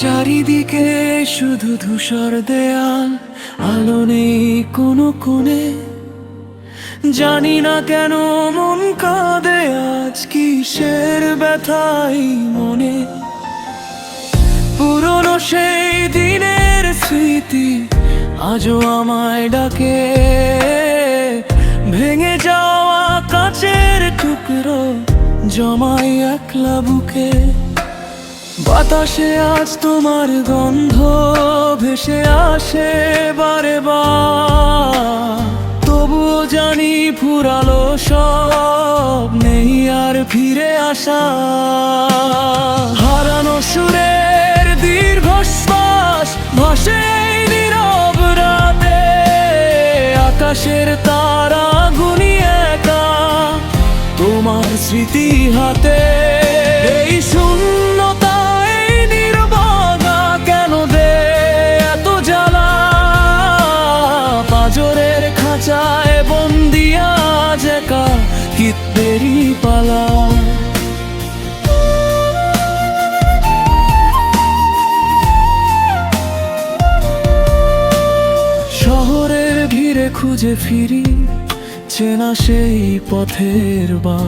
চারিদিকে শুধু ধূসর দেয়াল, আলো নেই কোনো কোণে। জানি না কেন মন কাঁদে আজ কিসের ব্যথাই মনে। পুরনো সেই দিনের স্মৃতি আজও আমায় ডাকে। ভেঙে যাওয়া কাচের টুকরো জমাই একলা বুকে। বাতাসে আজ তোমার গন্ধ ভেসে আসে বারে তবুও জানি ফুরালো সব, নেই আর ফিরে আসা। হারানো সুরের দীর্ঘশ্বাস ভাসে নীরব রাতে। আকাশের তারা গুনি একা, তোমার স্মৃতি হাতে। এই শূন্যতা শহরের ভিড়ে খুঁজে ফিরি, চেনা সেই পথের বা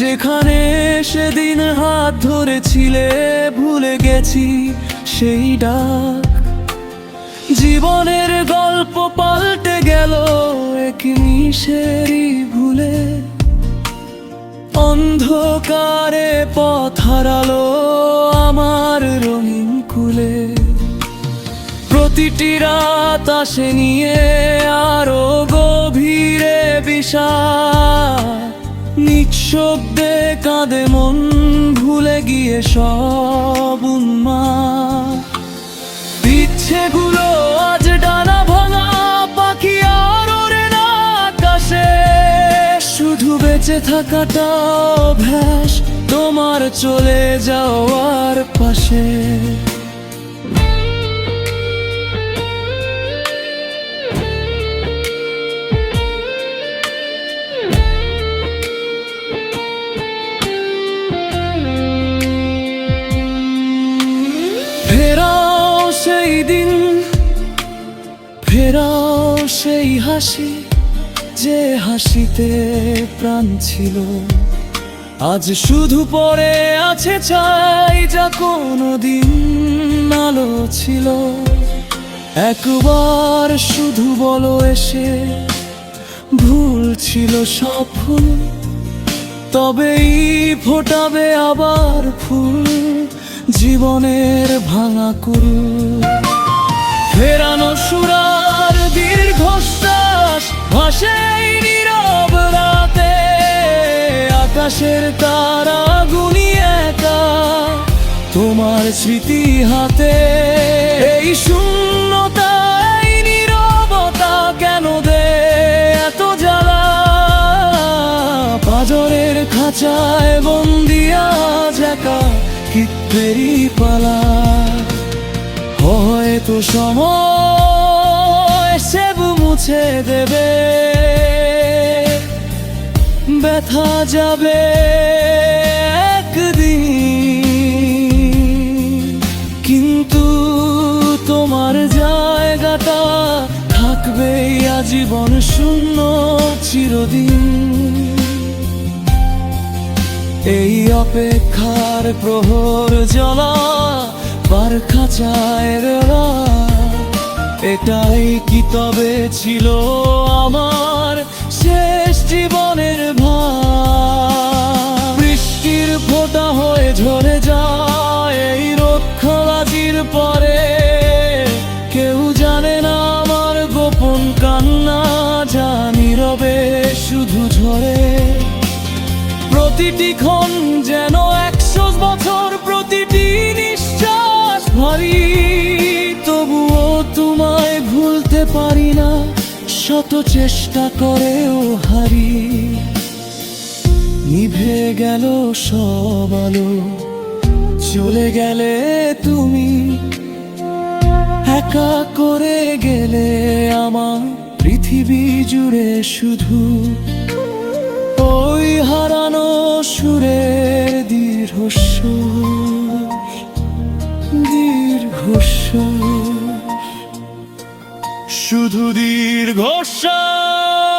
যেখানে সেদিন হাত ধরেছিলে, ভুলে গেছি সেই ডাক। জীবনের গল্প পাল্টে গেল এক নিশেরই ভুলে। অন্ধকারে পথ হারালো আমার রঙিন কুলে। প্রতিটি রাত আসে নিয়ে আরও গভীরে নিঃশব্দে কাঁদে মন, ভুলে গিয়ে সব উন্মাদ। ইচ্ছেগুলো বেঁচে থাকাটা অভ্যাস তোমার চলে যাওয়ার পাশে। ফেরাও সেই দিন ফেরাও সেই হাসি। যে হাসিতে প্রাণ ছিল, আজ শুধু পড়ে আছে চাই যা কোনোদিন আলো ছিল। একবার শুধু বলো এসে ভুল ছিল সব ভুল, তবেই ফোটাবে আবার ফুল, জীবনের ভাঙা কুরু ভাসে এই নীরব রাতে আকাশের তারা গুনি একা তোমার স্মৃতি হাতে। এই শূন্যতা, এই নীরবতা কেন দে এত জ্বালা? পাজরের খাঁচায় বন্দিয়া জাকা কিত্তেরি পালা। হয়তো সময় সেব মুছে দেবে। ব্যথা যাবে একদিন। কিন্তু তোমার জায়গাটা থাকবে আজীবন শূন্য চিরদিন। এই অপেক্ষার প্রহর জ্বলা বার খাঁচায় রেলা এটাই কি তবে ছিল আমার শেষ জীবনের আমার গোপন কান্না যা নীরবে শুধু ঝরে। প্রতিটি ক্ষণ যেন একশো বছর, প্রতিটি নিঃশ্বাস ভারী। তবুও তোমায় ভুলতে পারি না, শত চেষ্টা করেও হারি। নিভে গেল সব আলো, চলে গেলে তুমি একা করে গেলে আমার পৃথিবী জুড়ে শুধু ওই হারানো সুরে দীর্ঘ সুর দীর্ঘশ্বাস। শুধু দীর্ঘশ্বাস।